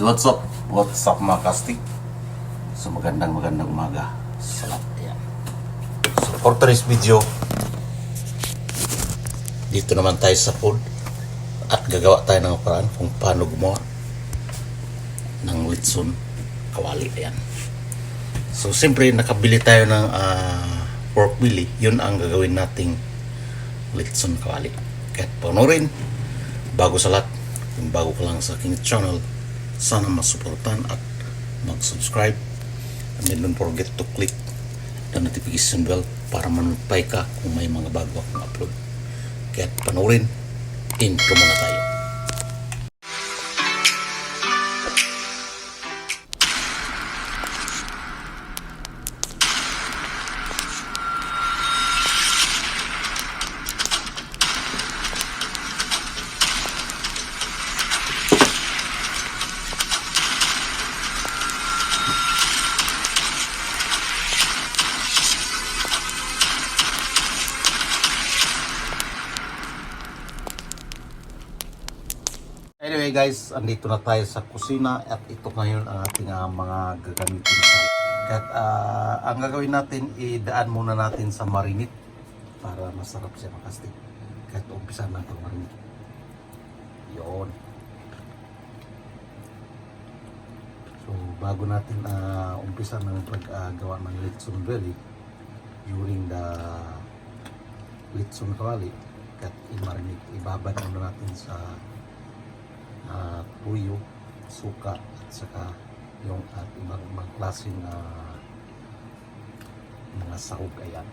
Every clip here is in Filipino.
So what's up? What's up mga kastik? So magandang magandang umaga. Salat. Ayan. So for today's video, dito naman tayo sa food at gagawa tayo ng paraan kung paano gumawa ng litson kawali. Ayan. So siyempre nakabili tayo ng ah, pork belly. Yun ang gagawin nating litson kawali. Kaya panoorin bago sa lahat, kung bago ka lang sa aking channel, sana masuportan at mag-subscribe. And then don't forget to click the notification bell para manutay ka kung may mga bago akong upload. Kaya panoorin, intro muna tayo. Anyway guys, andito na tayo sa kusina at ito ngayon ang ating ah, mga gagamitin sa At ah, ang gagawin natin, idaan muna natin sa marinate para masarap siya makastig. Kahit umpisa na itong marinate. Yun. So bago natin uh, umpisa ng paggawa ng litson belly during the litson kawali, kat i-marinate, ibabad muna natin sa uh, tuyo, suka at saka yung at ibang ibang klaseng uh, mga sahog ayan.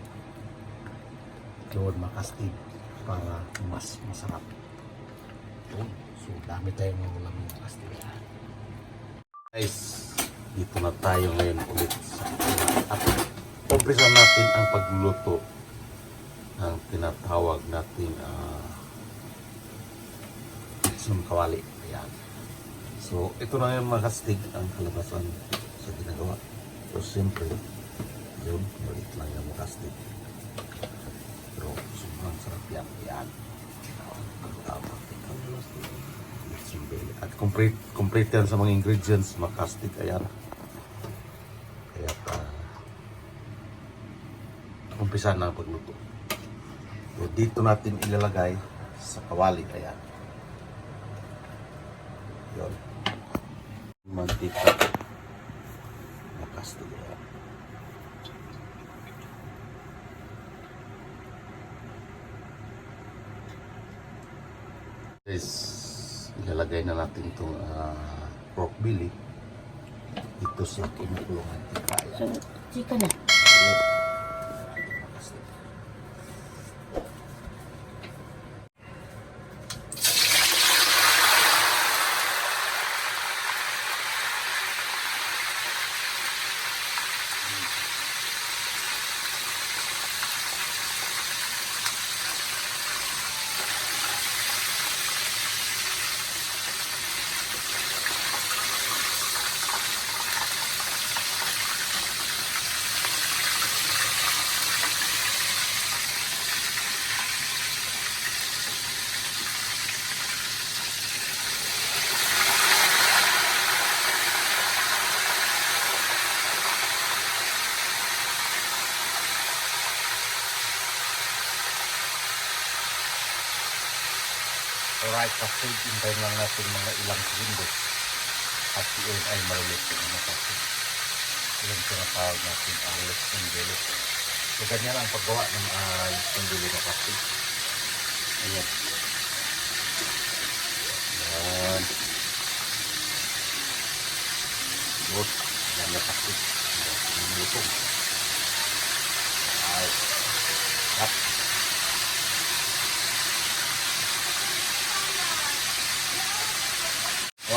Yun makastig para mas masarap. Yun so dami tayong ulam ng makastig guys dito na tayo ngayon ulit sa at umpisa natin ang pagluluto ng tinatawag nating uh, sun kawali. Ayan. So, ito na yung mga kastig ang kalabasan sa ginagawa. So, siyempre, yun, balik lang yung mga kastig. Pero, sobrang sarap yan. Ayan. Tama. At complete, complete yan sa mga ingredients, mga kastig. Ayan. Kaya, uh, umpisa na ang pagluto. So, dito natin ilalagay sa kawali. Ayan. Yun. Mantika. Nakas nila. Guys, ilalagay na natin itong ah, pork belly dito sa kinukulungan chika na. Alright, hintayin lang natin mga ilang segundos at yun ay maluluto na natin. Yung tinatawag natin ang lechon belly. So ganyan ang paggawa ng uh, lechon belly na kasi. Ayan. Yan. Good. Yan na kasi. Maluluto. Alright. Up. Oh,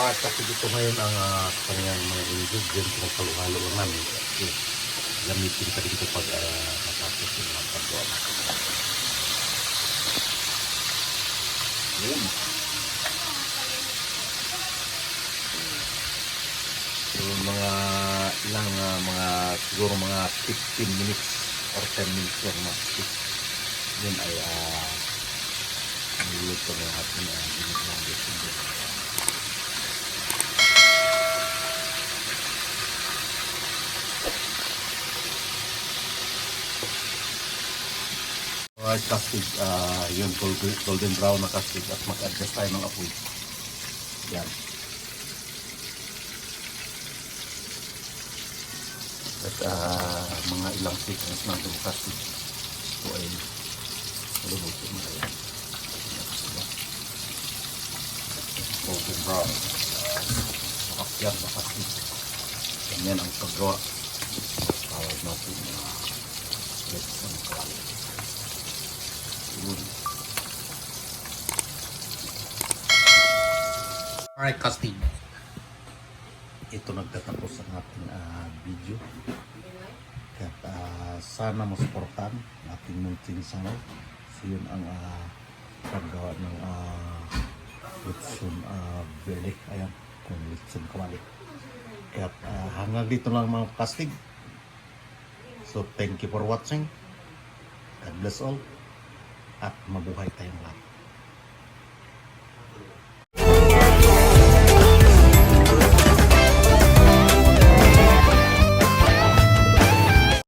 at kasi dito ngayon ang uh, kanyang mga ingredients na paluhalo lang namin. Kasi gamitin ka dito pag uh, matapos yung mga paggawa natin. Yun. So, mga ilang uh, mga siguro mga 15 minutes or 10 minutes lang mas yun ay uh, niluluto na natin ang uh, ginagawa natin. Fried castig, ah yun, golden, brown na castig at mag-adjust tayo ng apoy. Yan. At ah, mga ilang seconds na itong castig. Ito ay lulutin na yan. Golden brown. Makakyat na castig. Ganyan ang paggawa. Tawag natin na let's ng kawali. Yun. Alright, casting. Ito nagtatapos ang ating ah, video. Kaya ah, sana masuportan ating munting channel. So yun ang uh, paggawa ng uh, litson uh, bele. Ayan, kung litson kawali. Kaya ah, hanggang dito lang mga casting. So thank you for watching. God bless all. At mabuhay tayong lahat.